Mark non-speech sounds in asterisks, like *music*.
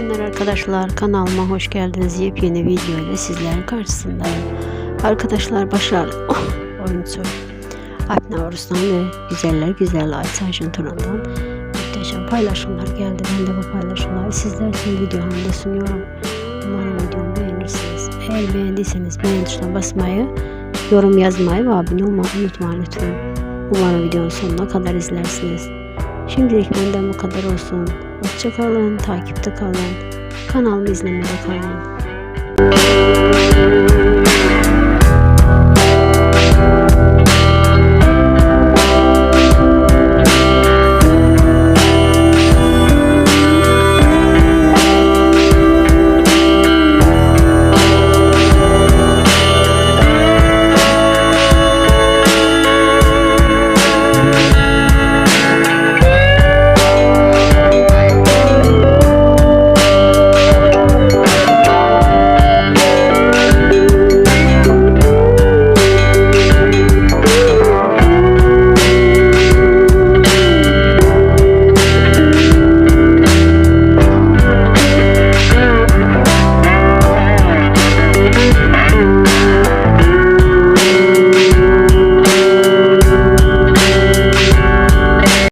günler arkadaşlar. Kanalıma hoş geldiniz. Yepyeni video ile sizlerin karşısındayım. Arkadaşlar başarılı *laughs* oyuncu Alp Navruz'dan ve Güzeller Güzel Aysa Ajın Turan'dan muhteşem paylaşımlar geldi. Ben de bu paylaşımları sizler için video halinde sunuyorum. Umarım videomu beğenirsiniz. Eğer beğendiyseniz beğen tuşuna basmayı, yorum yazmayı ve abone olmayı unutmayın lütfen. Umarım videonun sonuna kadar izlersiniz. Şimdilik benden bu kadar olsun. Hoşçakalın, takipte kalın. Kanalımı izlemede kalın.